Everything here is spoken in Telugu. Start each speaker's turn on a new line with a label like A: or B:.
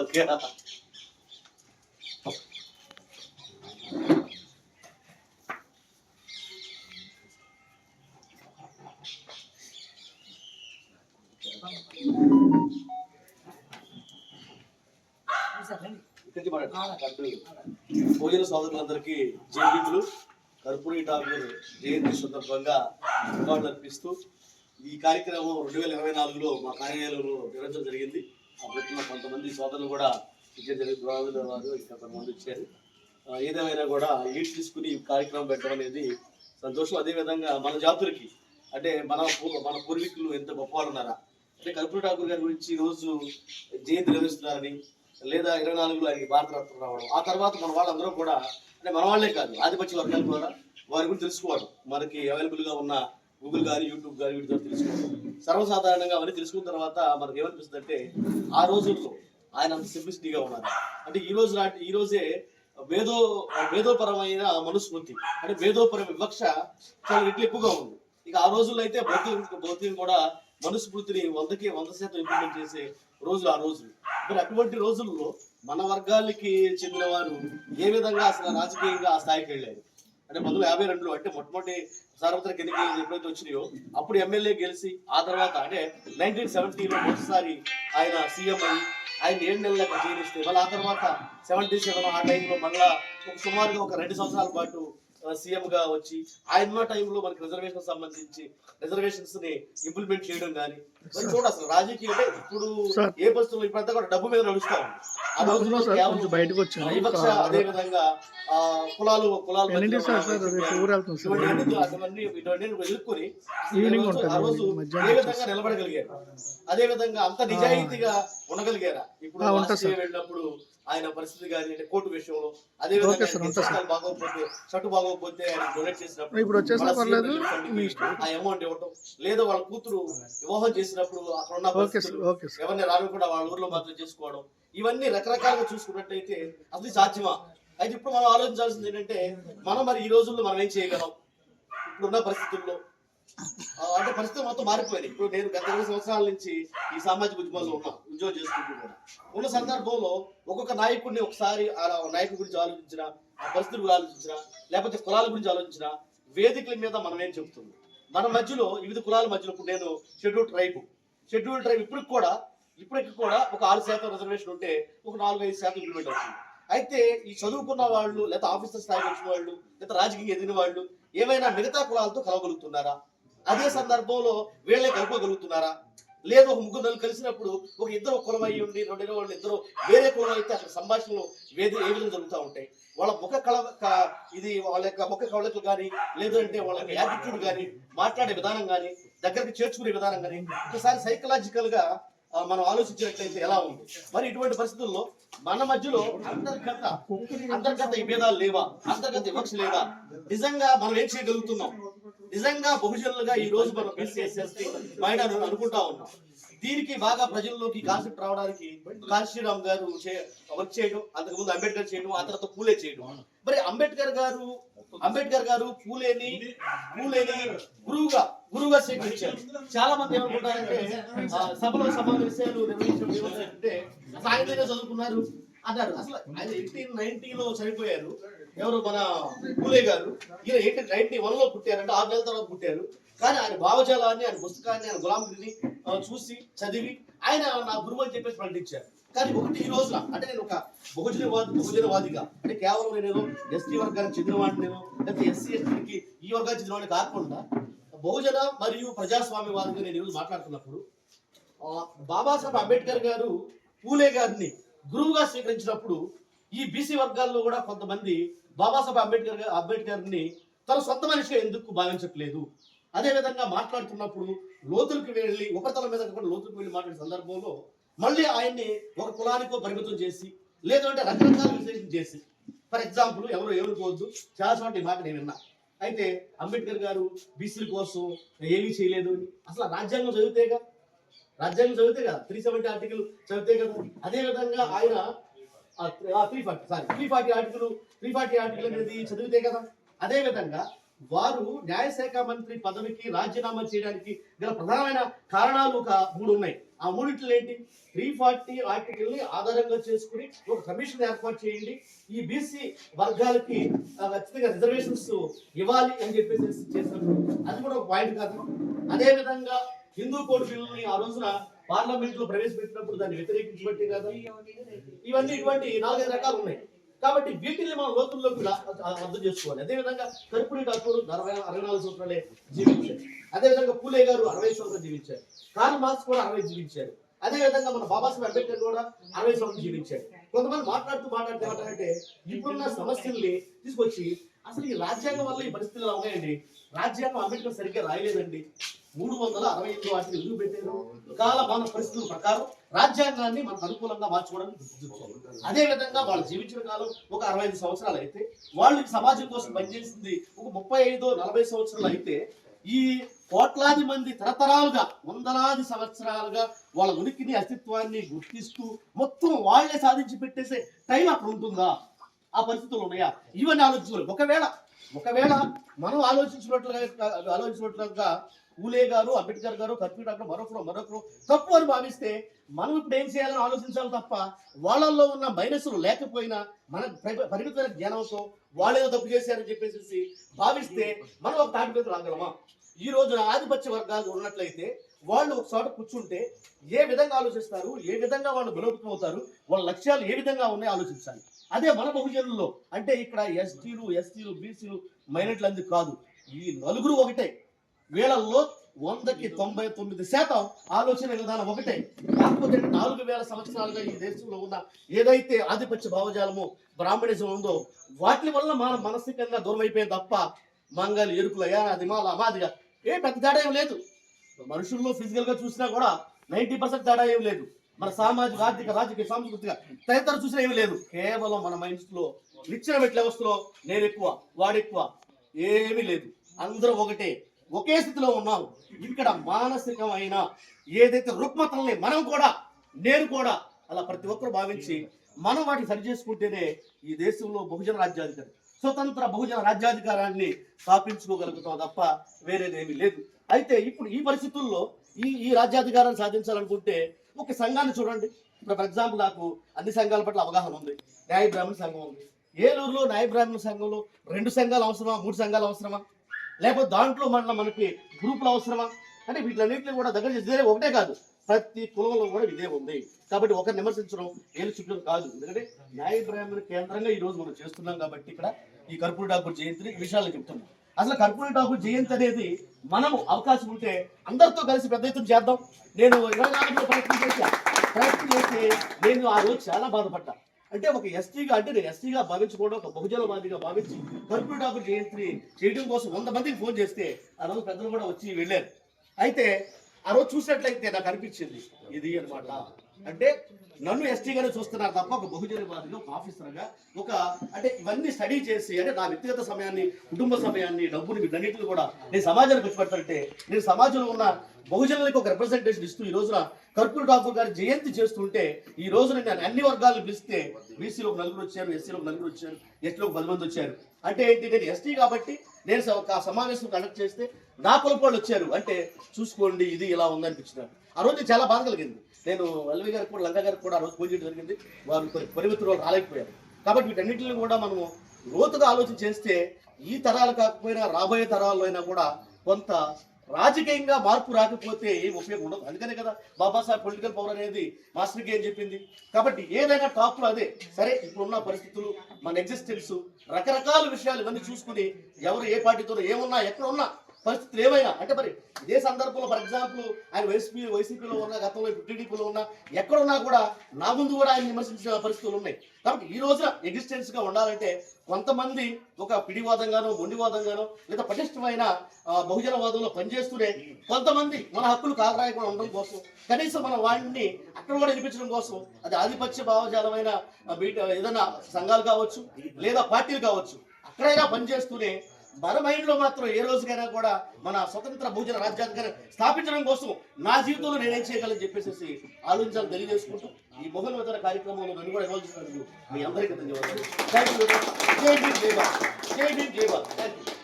A: ఓకే. భోజన సోదరులందరికీ జయంతులు కర్పూరి ఠాకూర్ జయంతి సందర్భంగా అవార్డులు అర్పిస్తూ ఈ కార్యక్రమం రెండు వేల ఇరవై నాలుగులో మా కార్యాలయంలో నిర్వహించడం జరిగింది. అప్పట్లో కొంతమంది సోదరులు కూడా ఇచ్చే జరిగింది రాజుల వారు ఇంకా కొంతమంది ఇచ్చారు ఏదేమైనా కూడా లీడ్ తీసుకుని ఈ కార్యక్రమం పెట్టడం అనేది సంతోషం. అదేవిధంగా మన జాతులకి అంటే మన మన పూర్వీకులు ఎంత గొప్పవాళ్ళు ఉన్నారా? అంటే కర్పూరి ఠాకూర్ గారి గురించి ఈరోజు రోజు జయంతి నిర్వహిస్తున్నారని లేదా ఇరవై నాలుగులో ఆయనకి భారతరత్న రావడం. ఆ తర్వాత మన వాళ్ళందరూ కూడా అంటే మన వాళ్ళే కాదు ఆధిపత్య వర్గాలు కూడా వారి గురించి తెలుసుకోవడం మనకి అవైలబుల్గా ఉన్న గూగుల్ కానీ యూట్యూబ్ కానీ వీటి ద్వారా తెలుసుకోవడం సర్వసాధారణంగా అవన్నీ తెలుసుకున్న తర్వాత మనకి ఏమనిపిస్తుంది అంటే ఆ రోజుల్లో ఆయన అంత సింప్లిసిటీగా ఉన్నారు. అంటే ఈ రోజు నాటి ఈ రోజే వేదో వేదోపరమైన మనుస్మృతి అంటే వేదోపర వివక్ష చాలా ఇట్లా ఎక్కువగా ఉంది. ఇక ఆ రోజుల్లో అయితే భౌతిక భౌతికం కూడా మనుస్మృతిని వందకి వంద శాతం ఇంప్లిమెంట్ చేసే రోజులు ఆ రోజులు. మరి అటువంటి రోజుల్లో మన వర్గాలకి చెందిన వారు ఏ విధంగా అసలు రాజకీయంగా ఆ స్థాయికి వెళ్ళారు? అంటే పంతొమ్మిది యాభై రెండులో అంటే మొట్టమొదటి సార్వత్రిక ఎన్నికలు ఎప్పుడైతే వచ్చినాయో అప్పుడు ఎమ్మెల్యే గెలిచి ఆ తర్వాత అంటే నైన్టీన్ సెవెంటీలో మొదటిసారి ఆయన సీఎం అయ్యి ఆయన ఏడు నెలలకు జీవిస్తే మళ్ళీ ఆ తర్వాత సెవెంటీ సెవెన్ ఆ టైంలో మళ్ళా ఒక సుమారుగా ఒక రెండు సంవత్సరాల పాటు సీఎం గా వచ్చి ఆయన టైంలో మనకి రిజర్వేషన్ సంబంధించి రిజర్వేషన్స్ని ఇంప్లిమెంట్ చేయడం కానీ మరి చూడ అసలు రాజకీయం అంటే ఇప్పుడు. ఏ పరిస్థితుల్లో ఇప్పుడంతా కూడా డబ్బు మీద నడుస్తా ఉంది. ఆ రోజుల్లో వివక్ష అదే విధంగా ఆ, కులాలు కులాలు ఎదుర్కొని ఆ రోజు
B: మధ్యాహ్నం
A: ఏ విధంగా నిలబడగలిగారు? అదే విధంగా అంత నిజాయితీగా ఉండగలిగారా? ఇప్పుడు. వెళ్ళినప్పుడు ఆయన పరిస్థితి కానీ అంటే కోర్టు విషయంలో అదే విధంగా బాగోకపోతే షర్టు బాగోకపోతే ఆయన డొనేట్ చేసినప్పుడు
B: ఇప్పుడు వచ్చేసినా పర్లేదు.
A: ఆ అమౌంట్ ఇవ్వటం లేదా వాళ్ళ కూతురు వివాహం చేసినప్పుడు అక్కడ ఉన్న ఎవరిని రాకుండా వాళ్ళ ఊర్లో మాత్రం చేసుకోవడం ఇవన్నీ రకరకాలుగా చూసుకున్నట్టయితే అసలు సాధ్యమా? అయితే ఇప్పుడు మనం ఆలోచించాల్సింది ఏంటంటే మనం మరి ఈ రోజుల్లో మనం ఏం చేయగలం? ఇప్పుడున్న పరిస్థితుల్లో. అంటే పరిస్థితి మొత్తం మారిపోయింది. ఇప్పుడు నేను గత ఇరవై సంవత్సరాల నుంచి ఈ సామాజిక ఉద్యమంలో ఉన్నా ఉద్యోగం చేసుకుంటూ కూడా ఉన్న సందర్భంలో ఒక్కొక్క నాయకుడిని ఒకసారి ఆ నాయకుడి గురించి ఆలోచించిన ఆ పరిస్థితుల గురించి ఆలోచించిన లేకపోతే కులాల గురించి ఆలోచించిన వేదికల మీద మనం ఏం చెబుతుంది మన మధ్యలో వివిధ కులాల మధ్యలో ఇప్పుడు నేను షెడ్యూల్ ట్రైబ్ షెడ్యూల్ ట్రైబ్ ఇప్పటికి కూడా ఇప్పటికి కూడా ఒక ఆరు శాతం రిజర్వేషన్ ఉంటే ఒక నాలుగు ఐదు శాతం ఇంప్లిమెంట్ అవుతుంది. అయితే ఈ చదువుకున్న వాళ్ళు లేదా ఆఫీసర్ స్థాయికి వచ్చిన వాళ్ళు లేదా రాజకీయ ఎదిగిన వాళ్ళు ఏమైనా మిగతా కులాలతో కలవగలుగుతున్నారా? అదే సందర్భంలో వీళ్ళే కలపగలుగుతున్నారా లేదు ఒక ముగ్గురు నెలలు కలిసినప్పుడు ఒక ఇద్దరు కులం అయ్యి ఉండి రెండో వాళ్ళు ఇద్దరు వేరే కులం అయితే అక్కడ సంభాషణలు వేది ఏ విధంగా జరుగుతూ ఉంటాయి? వాళ్ళ ముఖ కళ ఇది వాళ్ళ యొక్క ముఖ కవళికలు కానీ లేదంటే వాళ్ళ యొక్క యాటిట్యూడ్ కానీ మాట్లాడే విధానం కానీ దగ్గరికి చేర్చుకునే విధానం కానీ ఒకసారి సైకలాజికల్గా మనం ఆలోచించినట్లయితే ఎలా ఉంది? మరి ఇటువంటి పరిస్థితుల్లో మన మధ్యలో అంతర్గత అంతర్గత ఈ భేదాలు లేవా? అంతర్గత వివక్ష లేదా? నిజంగా మనం ఏం చేయగలుగుతున్నాం? నిజంగా బహుజనులుగా ఈ రోజు మనం బీసీ చేసేస్తే మైనార్ అనుకుంటా ఉన్నాం. దీనికి బాగా ప్రజల్లోకి కాన్సెప్ట్ రావడానికి కాశీరామ్ గారు చే- వర్క్ చేయడం అంతకుముందు అంబేద్కర్ చేయడం ఆ తర్వాత పూలే చేయడం. మరి అంబేద్కర్ గారు అంబేద్కర్ గారు పూలేని పూలేని గురువుగా గురువుగా స్వీకరించారు. చాలా మంది ఏమనుకుంటారంటే సభలో సమావేశాలు నిర్వహించడం ఏమంటారంటే అసలు చదువుకున్నారు అన్నారు. అసలు ఆయన ఎయిటీన్ నైన్టీలో చనిపోయారు. ఎవరు? మన పూలే గారు. ఈయన ఎయిటీన్ నైన్టీ వన్లో పుట్టారంటే ఆరు నెలల తర్వాత పుట్టారు. కానీ ఆయన భావజాలాన్ని ఆయన పుస్తకాన్ని ఆయన గులాంగిరిని చూసి చదివి ఆయన నా గురువు అని చెప్పేసి ప్రకటించారు. కానీ ఒకటి ఈ రోజున అంటే నేను ఒక బహుజనవాది బహుజనవాదిగా అంటే కేవలం నేను ఎస్టీ వర్గానికి చెందినవాడిని నేను లేకపోతే ఎస్సీ ఎస్టీకి ఈ వర్గానికి చెందినవాడిని కాకుండా బహుజన మరియు ప్రజాస్వామ్యవాదిగా నేను ఈరోజు మాట్లాడుతున్నప్పుడు బాబాసాహెబ్ అంబేద్కర్ గారు పూలే గారిని గురువుగా స్వీకరించినప్పుడు ఈ బీసీ వర్గాల్లో కూడా కొంతమంది బాబాసాహెబ్ అంబేద్కర్ అంబేద్కర్ని తన సొంత మనిషిగా ఎందుకు భావించట్లేదు? అదే విధంగా మాట్లాడుతున్నప్పుడు లోతులకు వెళ్ళి ఉపరితలం మీద కూడా లోతులకు వెళ్ళి మాట్లాడే సందర్భంలో మళ్ళీ ఆయన్ని ఒక కులానికో పరిమితం చేసి లేదంటే రకరకాల విశ్లేషణ చేసి ఫర్ ఎగ్జాంపుల్ ఎవరు ఏమనుకోవద్దు చాలా చోట్ల మాట నేను విన్నా. అయితే అంబేద్కర్ గారు బీసీల కోసం ఏమీ చేయలేదు అని. అసలు రాజ్యాంగం చదివితేగా రాజ్యాంగం చదివితే కదా. త్రీ సెవెంటీ ఆర్టికల్ చదివితే కదా. అదే విధంగా ఆయన three forty sorry three forty article three forty article అనేది చదివితే కదా. అదే విధంగా వారు న్యాయశాఖ మంత్రి పదవికి రాజీనామా చేయడానికి గల ప్రధానమైన కారణాలు ఒక మూడు ఉన్నాయి. ఆ మూడిట్లో ఏంటి? త్రీ ఫార్టీ ఆర్టికల్ని ఆధారంగా చేసుకుని ఒక కమిషన్ ఏర్పాటు చేయండి. ఈ బీసీ వర్గాలకి ఖచ్చితంగా రిజర్వేషన్స్ ఇవ్వాలి అని చెప్పేసి చేశారు. అది కూడా ఒక పాయింట్ కాదు. అదే విధంగా హిందూ కోడ్ బిల్లుని ఆ రోజున పార్లమెంట్లో ప్రవేశపెట్టినప్పుడు దాన్ని వ్యతిరేకించబట్టి కాదు. ఇవన్నీ ఇటువంటి నాలుగైదు రకాలు ఉన్నాయి. కాబట్టి వీటిని మనం లోతుల్లోకి అర్థం చేసుకోవాలి. అదేవిధంగా కర్పూరి ఠాకూర్ అరవై అరవై నాలుగు సంవత్సరాలే జీవించారు. అదేవిధంగా పూలే గారు అరవై సంవత్సరాలు జీవించారు. కార్ల్ మార్క్స్ కూడా అరవై జీవించారు. అదే విధంగా మన బాబాసాహెబ్ అంబేద్కర్ కూడా అరవై సంవత్సరాలు జీవించారు. కొంతమంది మాట్లాడుతూ మాట్లాడితే ఏమంటారంటే ఇప్పుడున్న సమస్యల్ని తీసుకొచ్చి అసలు ఈ రాజ్యాంగం వల్ల ఈ పరిస్థితులు ఉన్నాయండి? రాజ్యాంగం అంబేద్కర్ సరిగ్గా రాయలేదండి. మూడు వందల అరవై ఎనిమిది వాటిని రుజువు పెట్టారు? కాలమాన పరిస్థితుల ప్రకారం రాజ్యాంగాన్ని మనకు అనుకూలంగా మార్చుకోవడానికి అదే విధంగా వాళ్ళు జీవించిన కాలం ఒక అరవై ఐదు సంవత్సరాలు అయితే వాళ్ళు సమాజం కోసం పనిచేసింది ఒక ముప్పై ఐదో నలభై సంవత్సరాలు అయితే ఈ కోట్లాది మంది తరతరాలుగా వందలాది సంవత్సరాలుగా వాళ్ళ ఉనికిని అస్తిత్వాన్ని గుర్తిస్తూ మొత్తం వాళ్ళే సాధించి పెట్టేసే టైం అక్కడ ఉంటుందా? ఆ పరిస్థితులు ఉన్నాయా? ఇవన్నీ ఆలోచించుకోవాలి. ఒకవేళ ఒకవేళ మనం ఆలోచించినట్లుగా ఆలోచించినట్లుగా పూలే గారు అంబేద్కర్ గారు కర్పీ డాక్టర్ మరొకరు మరొకరు తప్పు అని భావిస్తే మనం ఇప్పుడు ఏం చేయాలని ఆలోచించాలి తప్ప వాళ్ళల్లో ఉన్న మైనస్లు లేకపోయినా మన పరిమితమైన జ్ఞానంతో వాళ్ళేదో తప్పు చేశారని చెప్పేసి భావిస్తే మనం ఒక తాటి మీద రాగలమా ఈ రోజున ఆధిపత్య వర్గాలు ఉన్నట్లయితే వాళ్ళు ఒకసారి కూర్చుంటే ఏ విధంగా ఆలోచిస్తారు? ఏ విధంగా వాళ్ళు బలోపేతం అవుతారు వాళ్ళ లక్ష్యాలు ఏ విధంగా ఉన్నాయి ఆలోచించాలి. అదే మన బహుజనుల్లో. అంటే ఇక్కడ ఎస్టీలు ఎస్టీలు బీసీలు మైనట్లు అంది కాదు. ఈ నలుగురు ఒకటే. వీళ్ళల్లో వందకి తొంభై తొమ్మిది శాతం ఆలోచన విధానం ఒకటే. కాకపోతే నాలుగు వేల సంవత్సరాలుగా ఈ దేశంలో ఉన్న ఏదైతే ఆధిపత్య భావజాలము బ్రాహ్మణిజం ఉందో వాటి వల్ల మన మానసికంగా దూరం అయిపోయింది తప్ప మంగళ ఎరుకులయ్యా అది మాల అమాదిగా ఏ పెద్ద తేడా ఏం లేదు. మనుషుల్లో ఫిజికల్గా చూసినా కూడా నైన్టీ పర్సెంట్ తేడా ఏం లేదు. మన సామాజిక ఆర్థిక రాజకీయ సాంస్కృతిక తదితర చూసినా ఏమి లేదు. కేవలం మన మైండ్స్లో నిచ్చిన మెట్ల వ్యవస్థలో నేను ఎక్కువ వాడెక్కువ ఏమీ లేదు. అందరూ ఒకటే ఒకే స్థితిలో ఉన్నాం ఇక్కడ మానసికమైన ఏదైతే రుగ్మతల్ని మనం కూడా నేను కూడా అలా ప్రతి ఒక్కరు భావించి మనం వాటిని సరి చేసుకుంటేనే ఈ దేశంలో బహుజన రాజ్యాధికారం స్వతంత్ర బహుజన రాజ్యాధికారాన్ని స్థాపించుకోగలుగుతాం తప్ప వేరేదేమీ లేదు. అయితే ఇప్పుడు ఈ పరిస్థితుల్లో ఈ ఈ రాజ్యాధికారాన్ని సాధించాలనుకుంటే ఒక సంఘాన్ని చూడండి. ఇప్పుడు ఫర్ ఎగ్జాంపుల్ నాకు అన్ని సంఘాల పట్ల అవగాహన ఉంది. న్యాయ బ్రాహ్మణ సంఘం ఉంది. ఏలూరులో న్యాయ బ్రాహ్మణ సంఘంలో రెండు సంఘాలు అవసరమా? మూడు సంఘాలు అవసరమా? లేకపోతే దాంట్లో మన మనకి గ్రూపులు అవసరమా? అంటే వీటిలన్నింటినీ కూడా దగ్గర చేసేదే ఒకటే కాదు. ప్రతి కులంలో కూడా ఇదే ఉంది. కాబట్టి ఒకరిని విమర్శించడం ఏలు చుట్టం కాదు. ఎందుకంటే న్యాయ బ్రాహ్మణ కేంద్రంగా ఈ రోజు మనం చేస్తున్నాం కాబట్టి ఇక్కడ ఈ కర్పూరి ఠాకూర్ జయంతిని విషయాలు చెప్తున్నాం. అసలు కర్పూరి ఠాకూర్ జయంతి అనేది మనము అవకాశం ఉంటే అందరితో కలిసి పెద్ద ఎత్తున చేద్దాం. నేను ఇరవై నాలుగులో ప్రయత్నం చేశా ప్రయత్నం చేసి నేను ఆ రోజు చాలా బాధపడ్డా. అంటే ఒక ఎస్టీగా అంటే నేను ఎస్టీగా భావించకుండా ఒక బహుజనవాదిగా భావించి కర్పూరి ఠాకూర్ జయంతిని చేయడం కోసం వంద మందికి ఫోన్ చేస్తే ఆ రోజు పెద్దలు కూడా వచ్చి వెళ్ళారు. అయితే ఆ రోజు చూసినట్లయితే నాకు అనిపించింది. ఇది అనమాట అంటే నన్ను ఎస్టీగానే చూస్తున్నారు తప్ప ఒక బహుజనవాదిగా ఒక ఆఫీసర్గా ఒక అంటే ఇవన్నీ స్టడీ చేసి అంటే నా వ్యక్తిగత సమయాన్ని కుటుంబ సమయాన్ని డబ్బుని వీటన్నిటిని కూడా నేను సమాజానికి ఖర్చు పెడతానంటే నేను సమాజంలో ఉన్న బహుజనులకు ఒక రిప్రజెంటేషన్ ఇస్తూ ఈ రోజున కర్పూర్ ఠాకూర్ గారి జయంతి చేస్తుంటే ఈ రోజున నేను అన్ని వర్గాలను పిలిస్తే బీసీలో ఒక నలుగురు వచ్చారు ఎస్సీలో ఒక నలుగురు వచ్చారు ఎస్టీలో ఒక పది మంది వచ్చారు. అంటే ఏంటి? నేను ఎస్టీ కాబట్టి నేను ఒక సమావేశం కండక్ట్ చేస్తే నా కులపోళ్ళు వచ్చారు. అంటే చూసుకోండి ఇది ఇలా ఉందనిపించినారు ఆ రోజు చాలా బాధ కలిగింది. నేను ఎల్వి గారికి కూడా లంక గారికి కూడా ఆ రోజు పూజ చేయడం జరిగింది. వారు పరిమితులు రాలేకపోయారు. కాబట్టి వీటన్నిటిని కూడా మనము లోతుగా ఆలోచన చేస్తే ఈ తరాలు కాకపోయినా రాబోయే తరాల్లో అయినా కూడా కొంత రాజకీయంగా మార్పు రాకపోతే ఏం ఉపయోగం ఉండదు. అందుకనే కదా బాబాసాహెబ్ పొలిటికల్ పవర్ అనేది మాస్టర్కి ఏం చెప్పింది? కాబట్టి ఏదైనా టాప్లో అదే. సరే ఇప్పుడున్న పరిస్థితులు మన ఎగ్జిస్టెన్స్ రకరకాల విషయాలు ఇవన్నీ చూసుకుని ఎవరు ఏ పార్టీతో ఏమున్నా ఎక్కడ ఉన్నా పరిస్థితులు ఏమైనా? అంటే మరి ఇదే సందర్భంలో ఫర్ ఎగ్జాంపుల్ ఆయన వైసీపీ వైసీపీలో ఉన్న గతంలో ఇప్పుడు టీడీపీలో ఉన్న ఎక్కడున్నా కూడా నా ముందు కూడా ఆయన విమర్శించిన పరిస్థితులు ఉన్నాయి. కాబట్టి ఈ రోజున ఎగ్జిస్టెన్స్గా ఉండాలంటే కొంతమంది ఒక పిడివాదంగానో మొండివాదంగానో లేదా పటిష్టమైన బహుజన బహుజనవాదంలో పనిచేస్తూనే కొంతమంది మన హక్కులు కాకరాయకుండా ఉండడం కోసం కనీసం మన వాడిని అక్కడ కూడా వినిపించడం కోసం అది ఆధిపత్య భావజాలమైన బీట ఏదైనా సంఘాలు కావచ్చు లేదా పార్టీలు కావచ్చు అక్కడైనా పనిచేస్తూనే మన మైండ్లో మాత్రం ఏ రోజుకైనా కూడా మన స్వతంత్ర భోజన రాజ్యాంగాన్ని స్థాపించడం కోసం నా జీవితంలో నేనేం చేయగలని చెప్పేసి ఆలోచించాలని తెలియజేసుకుంటూ ఈ మొహన్ బహుళ కార్యక్రమంలో నన్ను కూడా ఇన్వాల్వ్ మీ అందరికీ ధన్యవాదాలు. థ్యాంక్ యూ జై భీమ్ జై భారత్ జై భీమ్ జై భారత్ థ్యాంక్ యూ